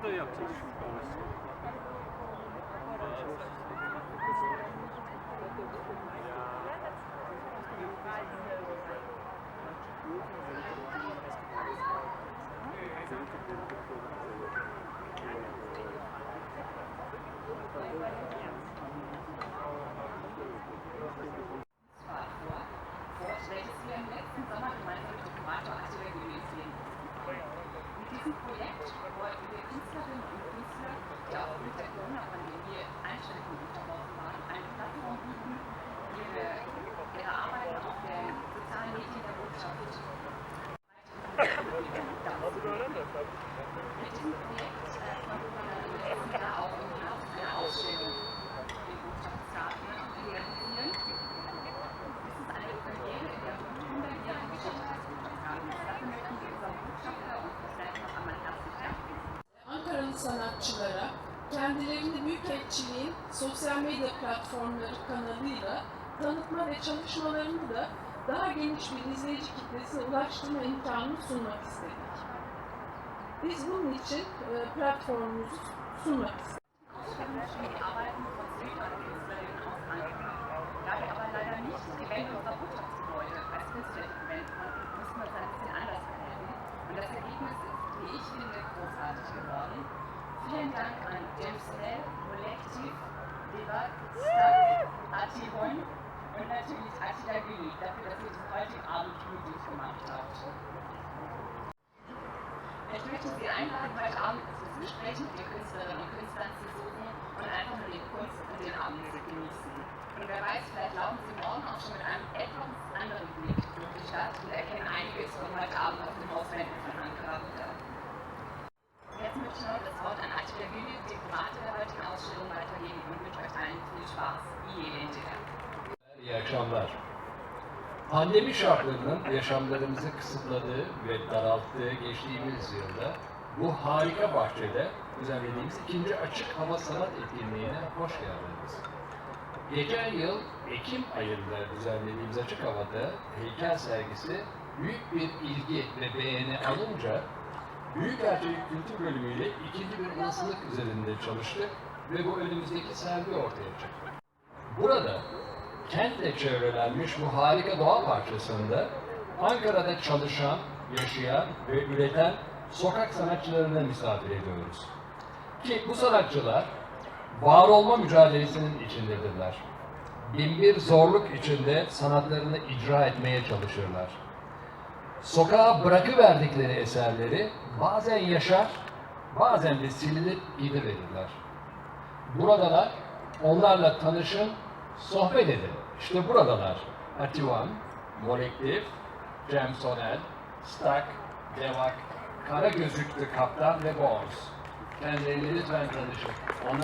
O da yapacak. Diesem Projekt. Wollten wir Künstlerinnen und Künstler, die aufgrund der Corona-Pandemie Einschränkungen unterworfen waren, eine Plattform bieten, ihre, ihre Arbeiten auf den sozialen Medien der Botschaft mit sanatçılara kendilerini Büyükelçiliğin sosyal medya platformları kanalıyla tanıtma ve çalışmalarını da daha geniş bir izleyici kitlesine ulaştırma imkanını sunmak istedik. Biz bunun için e, platformumuzu sunmak istedik. Und natürlich Attila Gülli dafür, dass ihr diesen heutigen Abend möglich gemacht habt. Ich möchte Sie einladen, heute Abend das Gespräch mit den Künstlerinnen und Künstlern zu suchen und einfach nur die Kunst und den Abend zu genießen. Und wer weiß, vielleicht laufen Sie morgen auch schon mit einem etwas anderen Blick durch die Stadt und erkennen einiges von heute Abend akşamlar. Pandemi şartlarının yaşamlarımızı kısıtladığı ve daralttığı geçtiğimiz yılda bu harika bahçede düzenlediğimiz ikinci açık hava sanat etkinliğine hoş geldiniz. Geçen yıl Ekim ayında düzenlediğimiz açık havada heykel sergisi büyük bir ilgi ve beğeni alınca Büyükelçilik Kültür Bölümü ile ikinci bir olasılık üzerinde çalıştık ve bu önümüzdeki sergi ortaya çıktı. Burada kentle çevrelenmiş bu harika doğa parçasında Ankara'da çalışan, yaşayan ve üreten sokak sanatçılarını misafir ediyoruz. Ki bu sanatçılar var olma mücadelesinin içindedirler. Binbir zorluk içinde sanatlarını icra etmeye çalışırlar. Sokağa bırakıverdikleri eserleri bazen yaşar, bazen de silinip gidiverirler. Buradalar, onlarla tanışın, sohbet edin. İşte buradalar. Ativan, Molektif, Cem Sonel, Stak, Devak, Kara Gözüklü Kaptan ve Boğaz. Kendilerini lütfen tanışın. Onlar